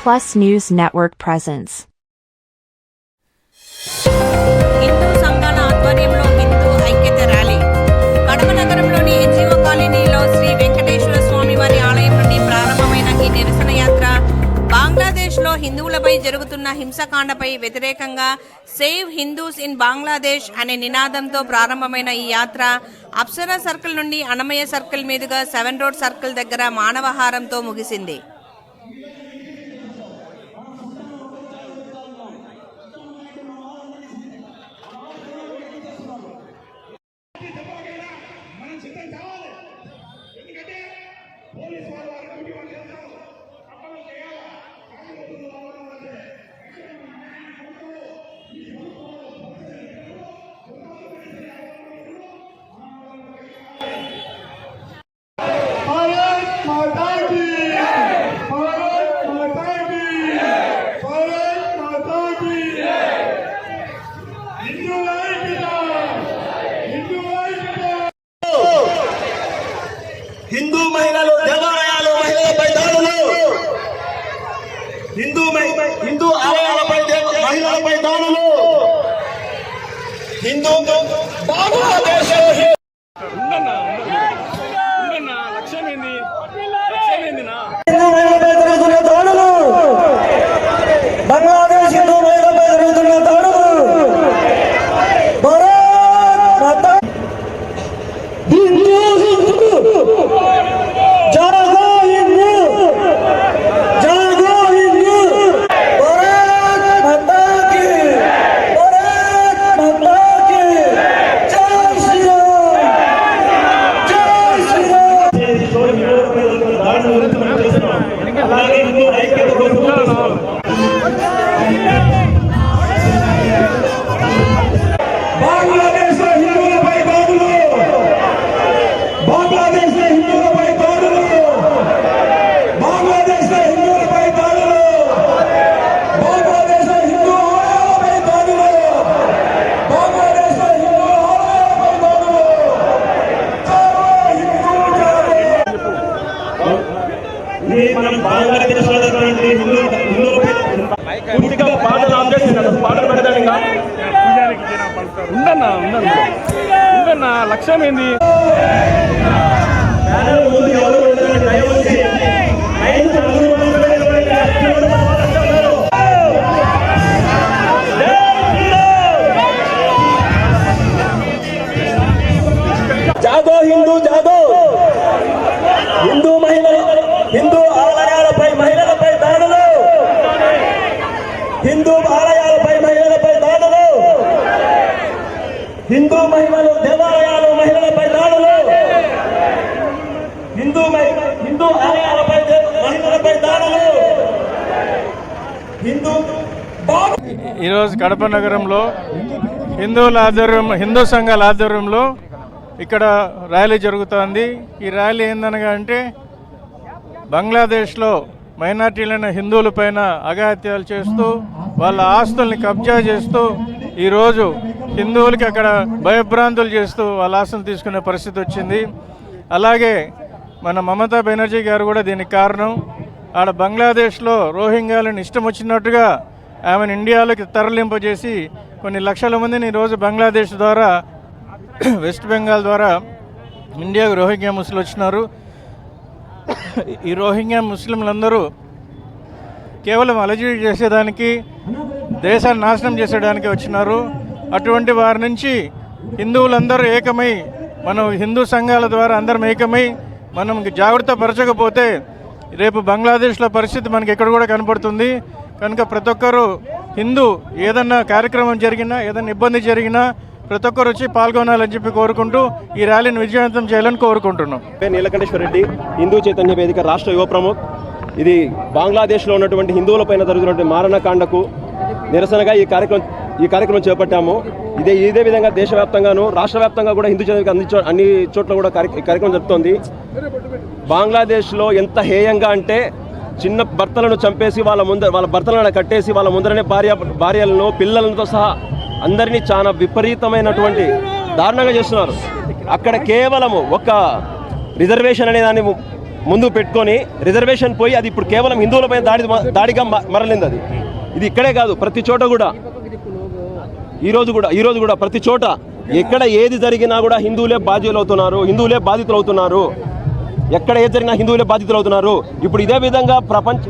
Plus News Network presents. Hindu సంఘాల ఆధ్వర్యంలో హిందూ ఐక్యత ర్యాలీ కడప నగరంలోని ఎన్జిఓ కాలనీలో శ్రీ వెంకటేశ్వర స్వామి వారి ఆలయం నుండి ప్రారంభమైన ఈ నిరసన యాత్ర బంగ్లాదేశ్లో హిందువులపై జరుగుతున్న హింసకాండపై వ్యతిరేకంగా సేవ్ హిందూస్ ఇన్ బంగ్లాదేశ్ అనే నినాదంతో ప్రారంభమైన ఈ యాత్ర అప్సరా సర్కిల్ నుండి అన్నమయ్య సర్కిల్ మీదుగా సెవెన్ రోడ్ సర్కిల్ దగ్గర మానవహారంతో ముగిసింది హిందూ మనం బంగ్లాదేశ్ హిందూ పూర్తిగా పాటలు ఆపేసి పాటలు పెడతాడు ఇంకా. ఉండన్నా ఉండన్నా ఉండన్నా లక్ష్యం ఏంది? ముందు ఎవరు ఉండరు, ఈరోజు కడప నగరంలో హిందువుల ఆధ్వర్యం హిందూ సంఘాల ఆధ్వర్యంలో ఇక్కడ ర్యాలీ జరుగుతోంది. ఈ ర్యాలీ ఏందనగా అంటే బంగ్లాదేశ్లో మైనార్టీలైన హిందువుల పైన అఘాత్యాలు చేస్తూ వాళ్ళ ఆస్తుల్ని కబ్జా చేస్తూ ఈరోజు హిందువులకి అక్కడ భయభ్రాంతులు చేస్తూ వాళ్ళ ఆస్తులు తీసుకునే పరిస్థితి వచ్చింది. అలాగే మన మమతా బెనర్జీ గారు కూడా దీనికి కారణం. ఆడ బంగ్లాదేశ్లో రోహింగ్యాలను ఇష్టం వచ్చినట్టుగా ఆమెను ఇండియాలోకి తరలింపజేసి కొన్ని లక్షల మందిని ఈరోజు బంగ్లాదేశ్ ద్వారా వెస్ట్ బెంగాల్ ద్వారా ఇండియాకు రోహింగ్యా ముస్లిం వచ్చినారు. ఈ రోహింగ్యా ముస్లింలందరూ కేవలం అలజడి చేసేదానికి దేశాన్ని నాశనం చేసేదానికి వచ్చినారు. అటువంటి వారి నుంచి హిందువులందరూ ఏకమై మనం హిందూ సంఘాల ద్వారా అందరం ఏకమై మనం జాగ్రత్త పరచకపోతే రేపు బంగ్లాదేశ్లో పరిస్థితి మనకి ఎక్కడ కూడా కనపడుతుంది. కనుక ప్రతి ఒక్కరు హిందూ ఏదన్నా కార్యక్రమం జరిగినా ఏదన్నా ఇబ్బంది జరిగినా ప్రతి ఒక్కరు వచ్చి పాల్గొనాలని చెప్పి కోరుకుంటూ ఈ ర్యాలీని విజయవంతం చేయాలని కోరుకుంటున్నాం. నీలకంఠేశ్వర రెడ్డి హిందూ చైతన్య వేదిక రాష్ట్ర యువ ప్రముఖ్. ఇది బంగ్లాదేశ్లో ఉన్నటువంటి హిందువులపైన జరుగుతున్నటువంటి మారణకాండకు నిరసనగా ఈ కార్యక్రమం ఈ కార్యక్రమం చేపట్టాము. ఇదే ఇదే విధంగా దేశవ్యాప్తంగాను రాష్ట్ర వ్యాప్తంగా కూడా హిందూ చైతన్య అన్ని అన్ని చోట్ల కూడా కార్యక్రమం జరుగుతోంది బంగ్లాదేశ్లో ఎంత హేయంగా అంటే చిన్న భర్తలను చంపేసి వాళ్ళ ముందర వాళ్ళ భర్తలను కట్టేసి వాళ్ళ ముందరనే భార్య భార్యలను పిల్లలతో సహా అందరినీ చాలా విపరీతమైనటువంటి దారుణంగా చేస్తున్నారు. అక్కడ కేవలము ఒక రిజర్వేషన్ అనే దాన్ని ముందు పెట్టుకొని రిజర్వేషన్ పోయి అది ఇప్పుడు కేవలం హిందువులపై దాడి దాడిగా మ- మరలింది అది. ఇది ఇక్కడే కాదు ప్రతి చోట కూడా. ఈరోజు కూడా ఈరోజు కూడా ప్రతి చోట ఎక్కడ ఏది జరిగినా కూడా హిందువులే బాధ్యులు అవుతున్నారు హిందువులే బాధితులు అవుతున్నారు ఎక్కడ ఏ జరిగినా హిందువులే బాధితులు అవుతున్నారు. ఇప్పుడు ఇదే విధంగా ప్రపంచ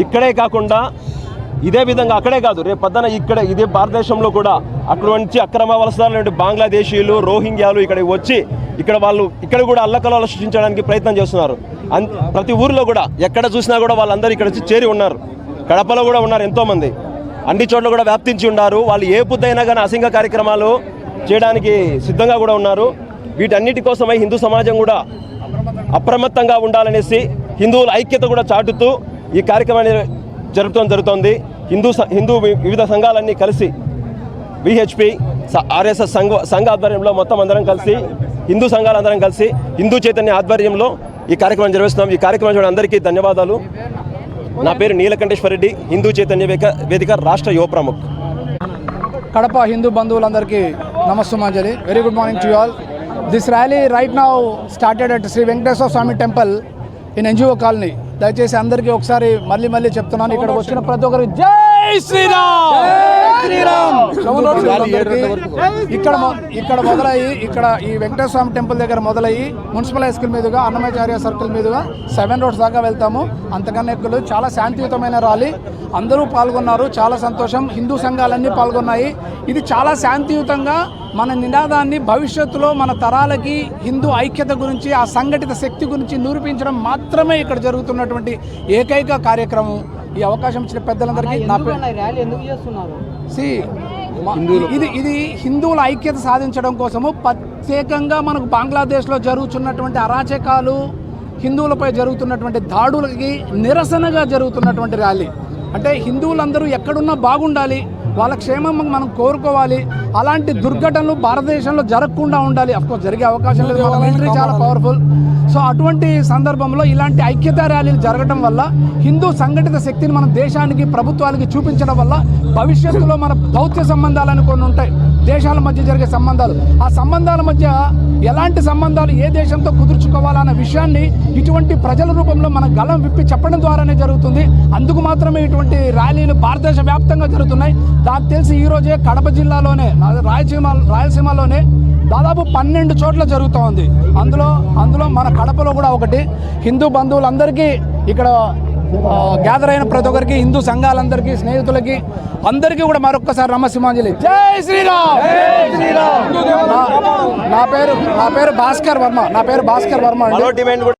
ఇక్కడే కాకుండా ఇదే విధంగా అక్కడే కాదు రేపు పొద్దున ఇక్కడ ఇదే భారతదేశంలో కూడా అక్కడ నుంచి అక్రమ వలసదారులు బంగ్లాదేశీయులు రోహింగ్యాలు ఇక్కడ వచ్చి ఇక్కడ వాళ్ళు ఇక్కడ కూడా అల్లకలలో సృష్టించడానికి ప్రయత్నం చేస్తున్నారు. అన్- ప్రతి ఊరిలో కూడా ఎక్కడ చూసినా కూడా వాళ్ళందరూ ఇక్కడ వచ్చి చేరి ఉన్నారు. కడపలో కూడా ఉన్నారు ఎంతోమంది. అన్ని చోట్ల కూడా వ్యాప్తించి ఉన్నారు. వాళ్ళు ఏ బుద్ధైనా కానీ అసింగ కార్యక్రమాలు చేయడానికి సిద్ధంగా కూడా ఉన్నారు. వీటన్నిటి కోసమై హిందూ సమాజం కూడా అప్రమత్తంగా ఉండాలనేసి హిందువుల ఐక్యత కూడా చాటుతూ ఈ కార్యక్రమాన్ని జరపడం జరుగుతోంది. హిందూ హిందూ వి- వివిధ సంఘాలన్నీ కలిసి విహెచ్పి ఆర్ఎస్ఎస్ సంఘ సంఘ ఆధ్వర్యంలో మొత్తం అందరం కలిసి హిందూ సంఘాలందరం కలిసి హిందూ చైతన్య ఆధ్వర్యంలో ఈ కార్యక్రమం నిర్వహిస్తున్నాం. ఈ కార్యక్రమం చూడండి అందరికీ ధన్యవాదాలు. నా పేరు నీలకంఠేశ్వర రెడ్డి హిందూ చైతన్య వేదిక వేదిక రాష్ట్ర యువ ప్రముఖ్. కడప హిందూ బంధువులందరికీ నమస్సుమాంజలి. Very good morning to all this rally right now started at Shri Venkateswara Swamy temple in NGO colony దయచేసి అందరికీ ఒకసారి మళ్ళీ మళ్ళీ చెప్తున్నాను ఇక్కడ వచ్చిన ప్రతి ఒక్కరికి జై శ్రీరామ్! శ్రీరామ్! ఇక్కడ ఇక్కడ మొదలయ్యి ఇక్కడ ఈ వెంకటేశ్వర స్వామి టెంపుల్ దగ్గర మొదలయ్యి మున్సిపల్ హై స్కూల్ మీదుగా అన్నమాచార్య సర్కిల్ మీదుగా సెవెన్ రోడ్స్ దాకా వెళ్తాము. అంతకన్నా ఎక్కువ చాలా శాంతియుతమైన ర్యాలీ అందరూ పాల్గొన్నారు. చాలా సంతోషం. హిందూ సంఘాలన్నీ పాల్గొన్నాయి. ఇది చాలా శాంతియుతంగా మన నినాదాన్ని భవిష్యత్తులో మన తరాలకి హిందూ ఐక్యత గురించి ఆ సంఘటిత శక్తి గురించి నిరూపించడం మాత్రమే ఇక్కడ జరుగుతున్నటువంటి ఏకైక కార్యక్రమం. ఈ అవకాశం ఇచ్చిన పెద్దలందరికీ నా మ- ఇది ఇది హిందువుల ఐక్యత సాధించడం కోసము ప్రత్యేకంగా మనకు బంగ్లాదేశ్లో జరుగుతున్నటువంటి అరాచకాలు హిందువులపై జరుగుతున్నటువంటి దాడులకి నిరసనగా జరుగుతున్నటువంటి ర్యాలీ. అంటే హిందువులందరూ ఎక్కడున్నా బాగుండాలి. వాళ్ళ క్షేమం మనం కోరుకోవాలి. అలాంటి దుర్ఘటనలు భారతదేశంలో జరగకుండా ఉండాలి. అఫ్కోర్స్ జరిగే అవకాశం లేదు. మన మిలిటరీ చాలా పవర్ఫుల్ సో అటువంటి సందర్భంలో ఇలాంటి ఐక్యతా ర్యాలీలు జరగడం వల్ల హిందూ సంఘటిత శక్తిని మన దేశానికి ప్రభుత్వాలకి చూపించడం వల్ల భవిష్యత్తులో మన దౌత్య సంబంధాలని కొన్ని ఉంటాయి. దేశాల మధ్య జరిగే సంబంధాలు. ఆ సంబంధాల మధ్య ఎలాంటి సంబంధాలు ఏ దేశంతో కుదుర్చుకోవాలన్న విషయాన్ని ఇటువంటి ప్రజల రూపంలో మన గలం విప్పి చెప్పడం ద్వారానే జరుగుతుంది. అందుకు మాత్రమే ఇటువంటి ర్యాలీలు భారతదేశ వ్యాప్తంగా జరుగుతున్నాయి. నాకు తెలిసి ఈ రోజే కడప జిల్లాలోనే రాయలసీమ రాయలసీమలోనే దాదాపు పన్నెండు చోట్ల జరుగుతూ ఉంది. అందులో అందులో మన కడపలో కూడా ఒకటి. హిందూ బంధువులందరికీ ఇక్కడ గ్యాదర్ అయిన ప్రతి ఒక్కరికి హిందూ సంఘాలందరికీ స్నేహితులకి అందరికీ కూడా మరొక్కసారి నమసింహాంజలి జై శ్రీరామ్! నా- నా పేరు నా పేరు భాస్కర్ వర్మ. నా పేరు భాస్కర్ వర్మ అండి.